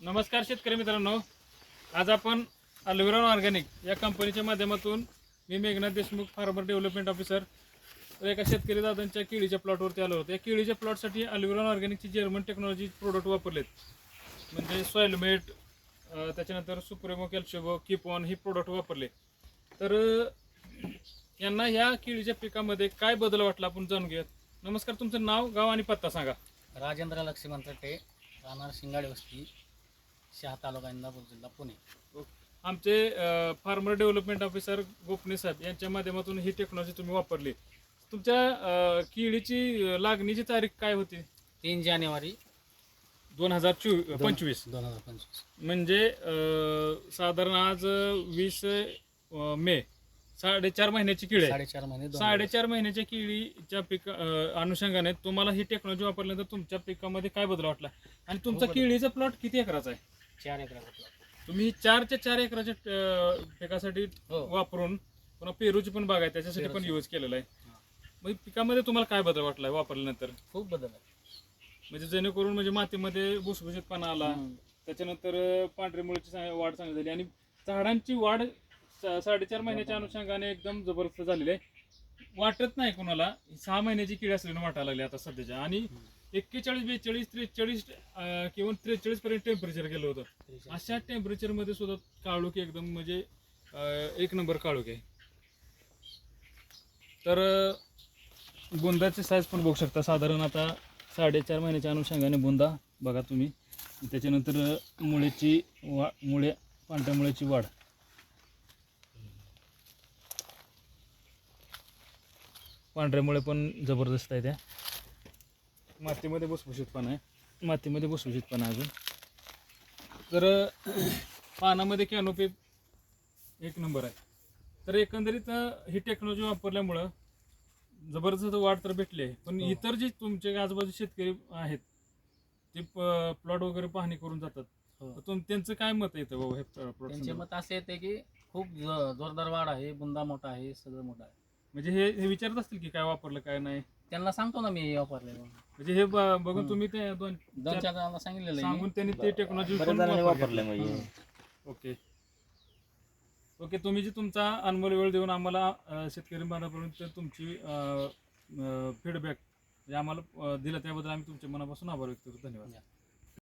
नमस्कार शेतकरी मित्रांनो. आज आपण अल्विरॉन ऑर्गॅनिक या कंपनीच्या माध्यमातून मी Meghnath Deshmukh farmer development officer तर एका शेतकरी दादांच्या केळीच्या प्लॉटवरती आलो होतो या केळीच्या प्लॉटसाठी अल्विरॉन ऑर्गॅनिकची जर्मन टेक्नॉलॉजी प्रोडक्ट वापरलेत. म्हणजे सॉइलमेट त्याच्यानंतर सुप्रेमो कॅल्शिबो किपॉन ही प्रोडक्ट वापरले. तर यांना या केळीच्या पिकामध्ये काय बदल वाटला आपण जाणून घेऊयात. नमस्कार तुमचं नाव गाव आणि पत्ता सांगा. राजेंद्र लक्ष्मण तटे राहणार शिंगाडे वस्ती. शहा तालुका इंदापूर जिल्हा पुणे. आमचे फार्मर डेव्हलपमेंट ऑफिसर गोपने साहेब यांच्या माध्यमातून ही टेक्नॉलॉजी तुम्ही वापरली. तुमच्या अं, केळीची लागणीची तारीख काय होती? तीन जानेवारी दोन हजार चोवीस पंचवीस. दोन हजार पंचवीस. म्हणजे अं, साधारण आज वीस मे साडेचार महिन्याची किळी आहे. साडेचार महिने दोन साडेचार महिन्याच्या केळीच्या पिका अं, अनुषंगाने तुम्हाला ही टेक्नॉलॉजी वापरल्यानंतर तुमच्या पिकामध्ये काय बदल वाटला? आणि तुमचा खूप बदल. केळीचा प्लॉट किती एकराचा आहे? चार एकराचा तुम्ही चारच्या चार एकराच्या अं, पिकासाठी हो. वापरून पुन्हा पेरूची पण बाग आहे त्याच्यासाठी पण पेरूची. यूज केलेला आहे. हा. मग पिकामध्ये तुम्हाला काय बदल वाटला वापरल्यानंतर? खूप बदल आहे. म्हणजे जेणेकरून म्हणजे मातीमध्ये भुसभुशीतपणा आला हम्म. त्याच्यानंतर अं, पांढरी मुळीची चा- वाढ चांगली झाली आणि झाडांची वाढ सा- साडेचार महिन्याच्या अनुषंगाने एकदम जबरदस्त झालेली आहे. वाटत नाही कोणाला सहा महिन्याची किडी असल्याने वाटायला लागली आता सध्याच्या. आणि एक्केचाळीस बेचाळीस त्रेचाळीस किंवा त्रेचाळीस पर्यंत टेम्परेचर गेलं होतं. अशा टेम्परेचरमध्ये सुद्धा काळोखी एकदम म्हणजे एक नंबर काळोखी आहे. तर बुंदाची साईज पण बघू शकता. साधारण आता साडेचार महिन्याच्या अनुषंगाने बुंदा बघा तुम्ही. त्याच्यानंतर मुळेची वा मुळे पांढऱ्या मुळ्याची वाढ. पांढऱ्या मुळे पण जबरदस्त आहे त्या. मातीमध्ये भुसभुशीतपणा आहे. मातीमध्ये भुसभुशीतपणा आहे अजून. तर पानामध्ये कॅनोपी एक नंबर आहे. तर एकंदरीत ही टेक्नॉलॉजी वापरल्यामुळं जबरदस्त वाढ तर भेटली आहे. पण हो. इतर जे तुमचे आजूबाजू शेतकरी आहेत ते प्लॉट वगैरे पाहणी करून जातात. हो. तुम त्यांचं काय मत येतं बाबा हे त्यांचे मत असे येते की खूप जोरदार वाढ आहे बुंदा मोठा आहे सगळं मोठं आहे. म्हणजे हे विचारत असतील की काय वापरलं काय नाही? त्यांना सांगतो ना मी वापरले म्हणून. म्हणजे हे ब- बघून. तुम्ही ते दोन दोन चार- जणांना सांगितलेलं आहे सांगून मी. त्यांनी ते टेक्नॉलॉजी बऱ्याच जणांनी वापरलंय म्हणजे ओके ओके तुम्ही जी तुमचा अनमोल वेळ देऊन आम्हाला अं, शेतकरी बांधवापर्यंत तुमची फीडबॅक म्हणजे आम्हाला अं, दिला त्याबद्दल आम्ही तुमच्या मनापासून आभार व्यक्त करतो धन्यवाद.